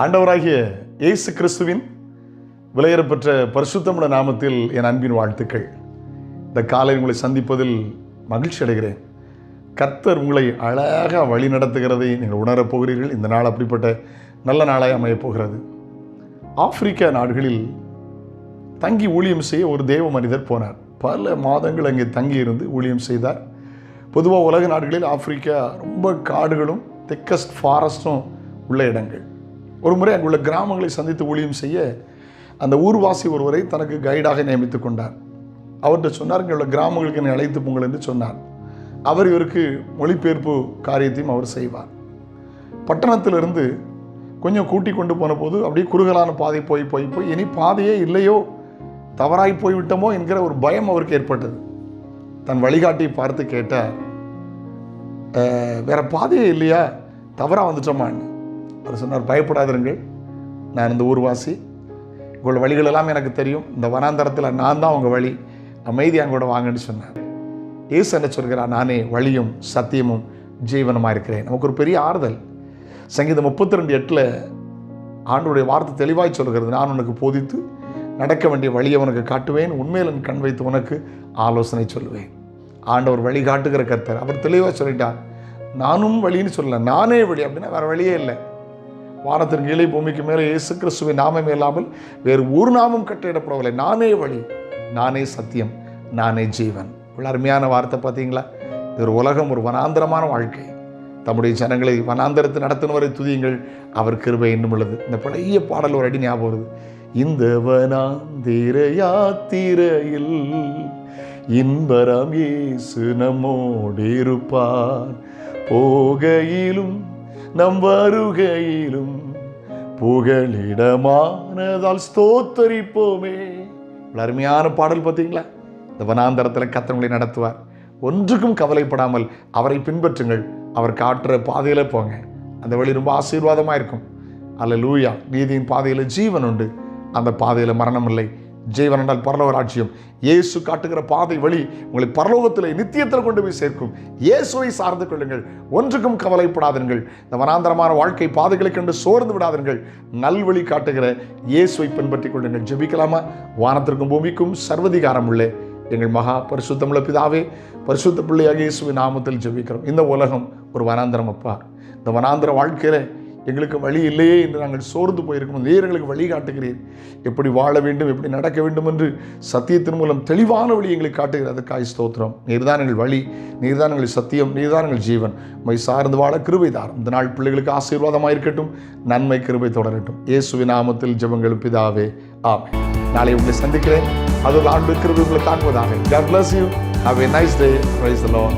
ஆண்டவராகிய இயேசு கிறிஸ்துவின் விலையேறப்பெற்ற பரிசுத்தமுள்ள நாமத்தில் என் அன்பின் வாழ்த்துக்கள். இந்த காலை உங்களை சந்திப்பதில் மகிழ்ச்சி அடைகிறேன். கர்த்தர் உங்களை அழகாக வழி நடத்துகிறதை நீங்கள் உணரப் போகிறீர்கள். இந்த நாள் அப்படிப்பட்ட நல்ல நாளாக அமையப் போகிறது. ஆப்பிரிக்கா நாடுகளில் தங்கி ஊழியம் செய்ய ஒரு தேவ மனிதர் போனார். பல மாதங்கள் அங்கே தங்கி இருந்து ஊழியம் செய்தார். பொதுவாக உலக நாடுகளில் ஆப்பிரிக்கா ரொம்ப காடுகளும் திக்கஸ்ட் ஃபாரஸ்ட்டும் உள்ள இடங்கள். ஒரு முறை அங்குள்ள கிராமங்களை சந்தித்து ஊழியம் செய்ய அந்த ஊர்வாசி ஒருவரை தனக்கு கைடாக நியமித்து கொண்டார். அவர்கிட்ட சொன்னார் இங்கே உள்ள கிராமங்களுக்கு என்னை அழைத்து போங்கள் என்று சொன்னார். அவர் இவருக்கு மொழிபெயர்ப்பு காரியத்தையும் அவர் செய்வார். பட்டணத்திலிருந்து கொஞ்சம் கூட்டி கொண்டு போன போது அப்படியே குறுகலான பாதை போய் போய் போய் இனி பாதையே இல்லையோ? தவறாய் போய்விட்டோமோ? என்கிற ஒரு பயம் அவருக்கு ஏற்பட்டது. தன் வழிகாட்டியை பார்த்து கேட்டார் வேற பாதையே இல்லையா? தவறாக வந்துட்டோமான்னு அவர் சொன்னார் பயப்படாதிருங்கள். நான் இந்த ஊர்வாசி. உங்கள் வழிகள் எல்லாம் எனக்கு தெரியும். இந்த வனாந்தரத்தில் நான் தான் உங்கள் வழி. அமைதியாக கூட வாங்கன்னு சொன்னார். ஏசு என்ன சொல்கிறார்? நானே வழியும் சத்தியமும் ஜீவனமாக இருக்கிறேன். நமக்கு ஒரு பெரிய ஆறுதல். சங்கீதம் முப்பத்தி ரெண்டு எட்டில் ஆண்டுடைய வார்த்தை தெளிவாய் சொல்கிறது நான் உனக்கு போதித்து நடக்க வேண்டிய வழியை உனக்கு காட்டுவேன். உண்மையில் என் கண் வைத்து உனக்கு ஆலோசனை சொல்லுவேன். ஆண்டவர் வழி காட்டுகிற கர்த்தர். அவர் தெளிவாக சொல்லிட்டார். நானும் வழின்னு சொல்லலை. நானே வழி. அப்படின்னா வேறு வழியே இல்லை. வானத்தின் கீழே பூமிக்கு மேலே இயேசு கிறிஸ்துவின் நாமமே இல்லாமல் வேறு ஒரு நாமும் கட்டிடப்படவில்லை. நானே வழி நானே சத்தியம் நானே ஜீவன். இவ்வளோ அருமையான வார்த்தை பார்த்தீங்களா? இது ஒரு உலகம் ஒரு வனாந்தரமான வாழ்க்கை. தம்முடைய ஜனங்களை வனாந்தரத்தை நடத்தினவரை துதியுங்கள். அவர் கிருபை இன்னும் உள்ளது. இந்த பழைய பாடல் ஒரு அடி ஞாபகம் வருது. இந்த வனாந்திர யாத்திரையில் இன்பரம் இயேசு நம்மோடு இருப்பார். போகையிலும் நம் வருகையிலும் புகழிடமானதால் ஸ்தோத்தரிப்போமே. அருமையான பாடல் பார்த்தீங்களா? இந்த வனாந்தரத்தில் கத்தவங்களை நடத்துவார். ஒன்றுக்கும் கவலைப்படாமல் அவரை பின்பற்றுங்கள். அவர் காட்டுற பாதையில் போங்க. அந்த வழி ரொம்ப ஆசீர்வாதமாக இருக்கும். அல்ல லூயா நீதியின் பாதையில் ஜீவன் உண்டு. அந்த பாதையில் மரணம் இல்லை ஜீவன் என்றால் பரலோக ராஜ்யம் இயேசு காட்டுகிற பாதை வழி உங்களை பரலோகத்தில் நித்தியத்தில் கொண்டு போய் சேர்க்கும். இயேசுவை சார்ந்து கொள்ளுங்கள். ஒன்றுக்கும் கவலைப்படாதீர்கள் இந்த வனாந்தரமான வாழ்க்கை பாதைகளை கண்டு சோர்ந்து விடாதீர்கள் நல்வழி காட்டுகிற இயேசுவை பின்பற்றிக் கொள்ளுங்கள். ஜெபிக்கலாமா? வானத்திற்கும் பூமிக்கும் சர்வதிகாரம் உள்ள எங்கள் மகா பரிசுத்தமுள்ள பிதாவே பரிசுத்த பிள்ளையாக இயேசுவின் நாமத்தில் ஜெபிக்கிறோம். இந்த உலகம் ஒரு வனாந்தரம் அப்பா. இந்த வனாந்திர வாழ்க்கையில் எங்களுக்கு வழி இல்லையே என்று நாங்கள் சோர்ந்து போயிருக்கோம் நீர் எங்களுக்கு வழி காட்டுகிறீர். எப்படி வாழ வேண்டும் எப்படி நடக்க வேண்டும் என்று சத்தியத்தின் மூலம் தெளிவான வழி எங்களுக்கு காட்டுகிறது அதற்காய் ஸ்தோத்திரம். நீர்தான் எங்கள் வழி நீர்தான் எங்கள் சத்தியம் நீர்தான் எங்கள் ஜீவன். மை சார்ந்து வாழ கிருபை இந்த நாள் பிள்ளைகளுக்கு ஆசீர்வாதமாக இருக்கட்டும் நன்மை கிருபை தொடரட்டும். இயேசுவின் நாமத்தில் ஜெபங்கள் பிதாவே ஆமே நாளை உங்களை சந்திக்கிறேன். அது ஆண்டு கிருபை உங்களை தாங்குவதாக God bless you. Have a nice day. Praise the Lord.